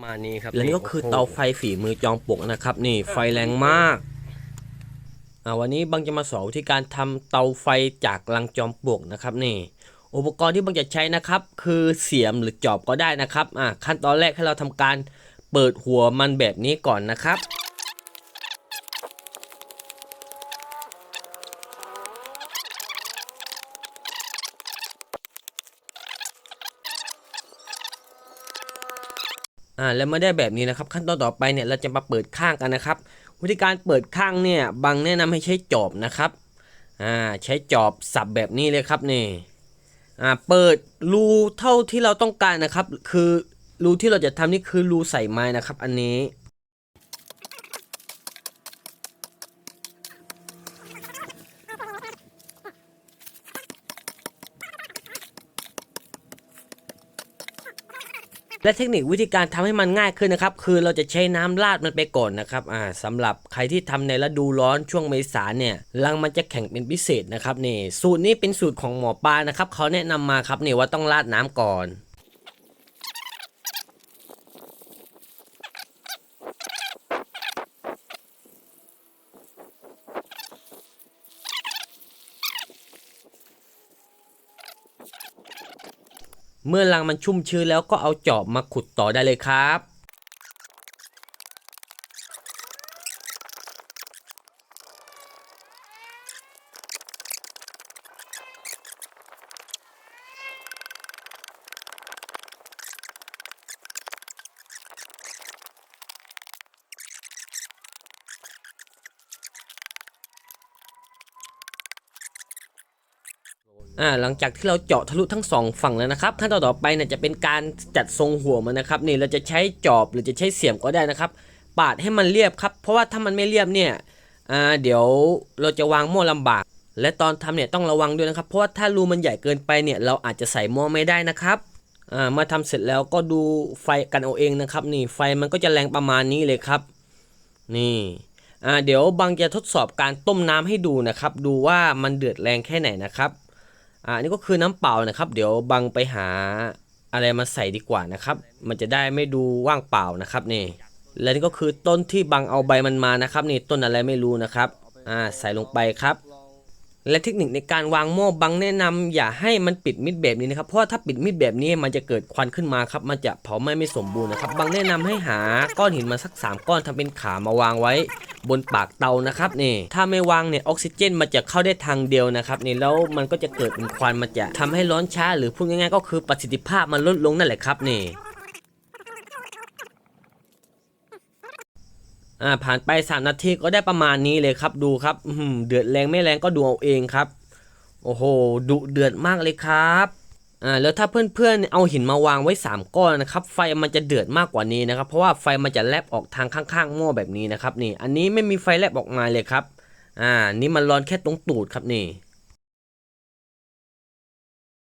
ประมาณนี้ครับและนี่ก็คือโโหเตาไฟฝีมือจอมปลวกนะครับ นี่ไฟแรงมากอ่าวันนี้บังจะมาสอนวิธีการทำเตาไฟจากรังจอมปลวกนะครับ นี่ อุปกรณ์ที่บังจะใช้นะครับ คือเสียมหรือจอบก็ได้นะครับอ่าขั้นตอนแรกให้เราทำการเปิดหัวมันแบบนี้ก่อนนะครับ อ่าแล้วเมื่อได้แบบนี้นะครับ ขั้นตอนต่อไปเนี่ยเราจะมาเปิดข้างกันนะครับ วิธีการเปิดข้างเนี่ยบางแนะนำให้ใช้จอบนะครับอ่าใช้จอบสับแบบนี้เลยครับนี่อ่าเปิดรูเท่าที่เราต้องการนะครับ คือรูที่เราจะทำนี่คือรูใส่ไม้นะครับ อันนี้ และเทคนิควิธีการทำให้มันง่ายขึ้นนะครับ คือเราจะใช้น้ำราดมันไปก่อนนะครับอ่าสำหรับใครที่ทำในฤดูร้อนช่วงเมษาเนี่ยรังมันจะแข็งเป็นพิเศษนะครับนี่สูตรนี้เป็นสูตรของหมอปลานะครับเขาแนะนำมาครับนี่ว่าต้องราดน้ำก่อน เมื่อรังมันชุ่มชื้นแล้วก็เอาจอบมาขุดต่อได้เลยครับ อ่าหลังจากที่เราเจาะทะลุทั้งสองฝั่งแล้วนะครับขั้นตอนต่อไปเนี่ยจะเป็นการจัดทรงหัวมันนะครับนี่เราจะใช้จอบหรือจะใช้เสียมก็ได้นะครับ ปาดให้มันเรียบครับ เพราะว่าถ้ามันไม่เรียบเนี่ยอ่าเดี๋ยวเราจะวางหม้อลำบาก และตอนทำเนี่ยต้องระวังด้วยนะครับ เพราะว่าถ้ารูมันใหญ่เกินไปเนี่ยเราอาจจะใส่หม้อไม่ได้นะครับอ่ามื่อทำเสร็จแล้วก็ดูไฟกันเอาเองนะครับ นี่ไฟมันก็จะแรงประมาณนี้เลยครับ นี่อ่าเดี๋ยวบางจะทดสอบการต้มน้ำให้ดูนะครับ ดูว่ามันเดือดแรงแค่ไหนนะครับ อ่านี่ก็คือน้ำเปล่านะครับ เดี๋ยวบังไปหาอะไรมาใส่ดีกว่านะครับ มันจะได้ไม่ดูว่างเปล่านะครับนี่ และนี่ก็คือต้นที่บังเอาใบมันมานะครับ นี่ต้นอะไรไม่รู้นะครับ อ่าใส่ลงไปครับ และเทคนิคในการวางหม้อบังแนะนำอย่าให้มันปิดมิดแบบนี้นะครับเพราะถ้าปิดมิดแบบนี้มันจะเกิดควันขึ้นมาครับมันจะเผาไหม้ไม่สมบูรณ์นะครับบังแนะนำให้หาก้อนหินมาสัก 3 ก้อนทำเป็นขามาวางไว้ บนปากเตานะครับนี่ถ้าไม่วางเนี่ยออกซิเจนมันจะเข้าได้ทางเดียวนะครับนี่แล้วมันก็จะเกิดเป็นควันมันจะทำให้ร้อนช้า หรือพูดง่ายๆก็คือประสิทธิภาพมันลดลงนั่นแหละครับนี่ อ่าผ่านไป3นาทีก็ได้ประมาณนี้เลยครับดูครับเดือดแรงไม่แรงก็ดูเอาเองครับ โอ้โหดุเดือดมากเลยครับอ่าแล้วถ้าเพื่อนๆเอาหินมาวางไว้ 3 ก้อนนะครับ ไฟมันจะเดือดมากกว่านี้นะครับ เพราะว่าไฟมันจะแลบออกทางข้างๆหม้อแบบนี้นะครับนี่ อันนี้ไม่มีไฟแลบออกมาเลยครับ อ่า นี่มันร้อนแค่ตรงตูดครับนี่